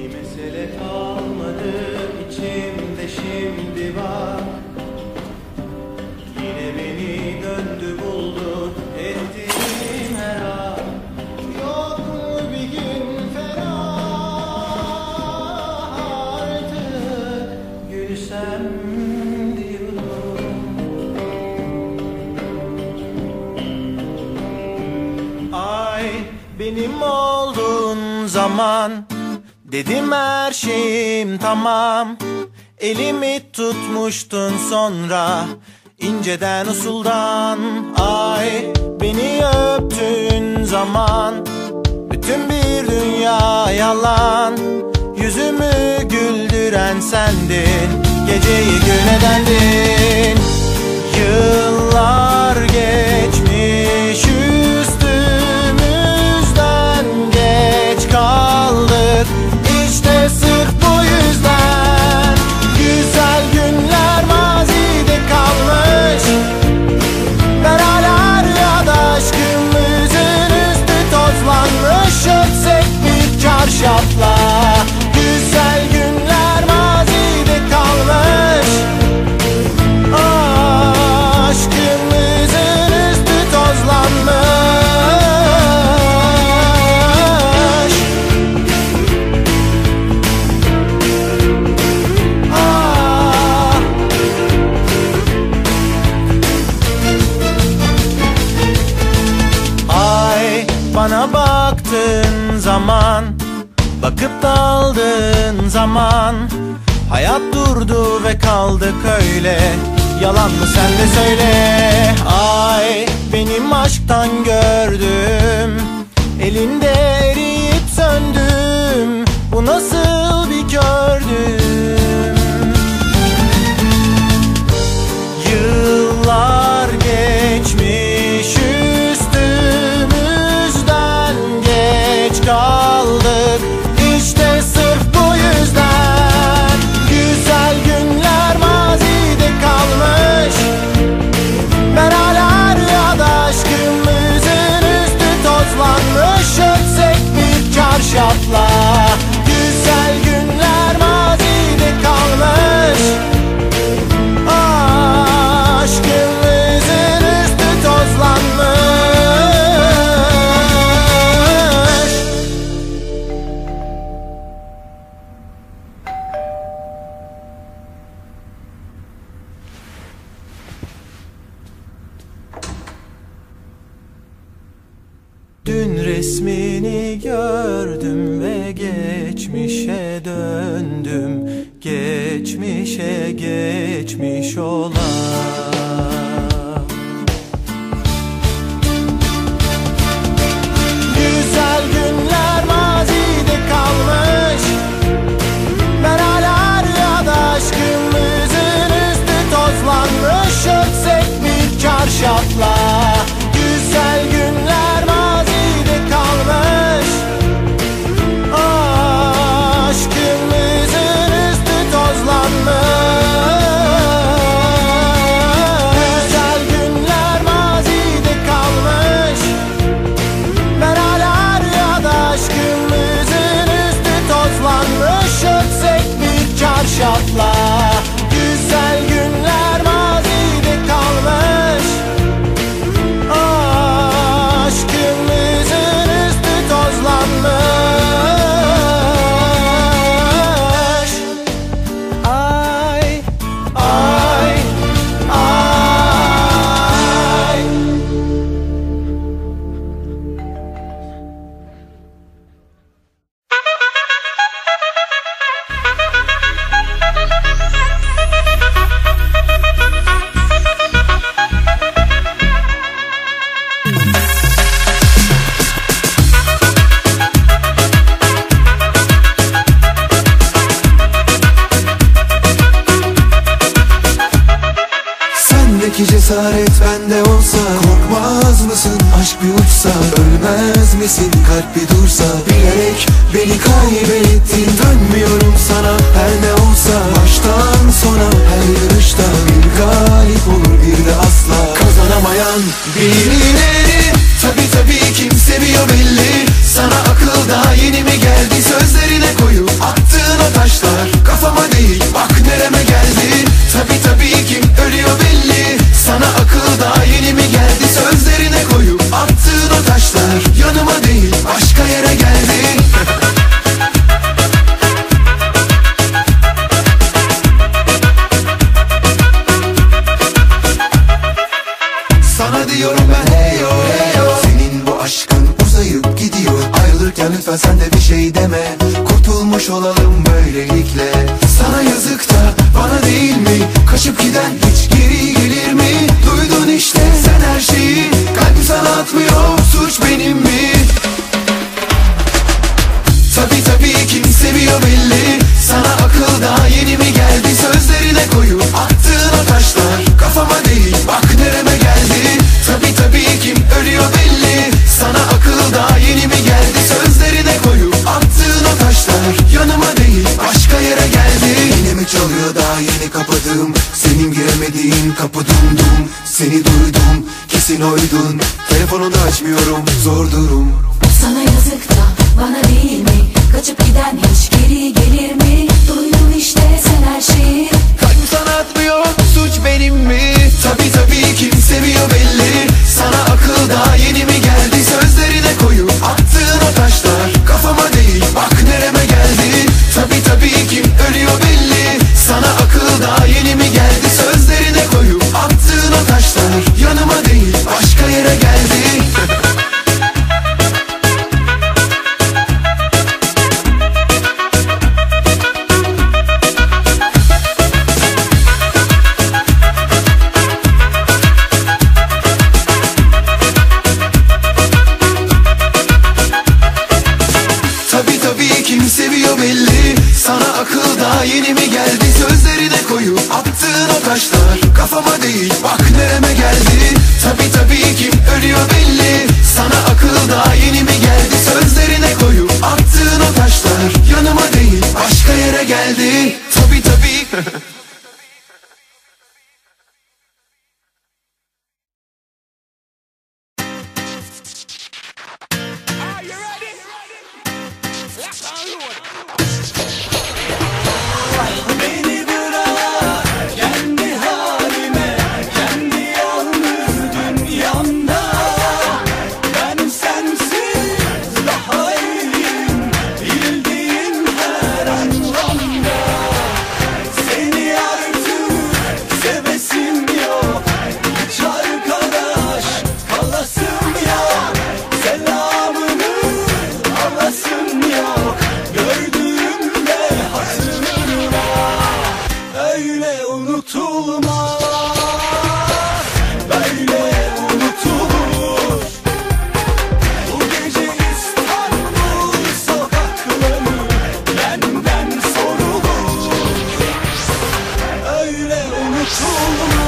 Bir mesele kalmadı içimde şimdi var. Yine beni döndü buldu ettiğim her an. Yok mu bir gün ferah? Artık Gülsem diyorum. Ay benim olduğun zaman Dedim her şeyim tamam. Elimi tutmuştun sonra. İnceden usuldan Ay beni öptüğün zaman. Bütün bir dünya yalan. Yüzümü güldüren sendin. Geceyi gün edendin Yıllar zaman Hayat durdu ve kaldık öyle. Yalan mı sen de söyle. Ay benim aşktan gördüm. Elinde eriyip söndüm. Bu nasıl Dün resmini gördüm ve geçmişe döndüm. Geçmişe geçmiş ola cesaret bende olsa Korkmaz mısın? Aşk bir uçsa Ölmez misin? Kalp bir dursa deme Kurtulmuş olalım böylelikle Giremediğin kapı dum dum Seni duydum kesin oydun Telefonunu açmıyorum zor durum Sana yazık da bana değil mi? Kaçıp giden hiç geri gelir mi? Duydum işte sen her şeyi Kalbim sana atmıyor suç benim mi? Tabi tabi kim seviyor belli Sana akıl daha yeni mi belli. Sana akıl daha yeni mi geldi? Sözlerine koyup attığın o taşlar. Kafama değil bak nereme geldi? Tabi tabi kim ölüyor belli. Sana akıl daha yeni mi geldi? Sözlerine koyup attığın o taşlar. Yanıma değil başka yere geldi unutulmaz. Böyle unutulur Bu gece İstanbul sokakları Benden sorulur. Öyle unutulmaz.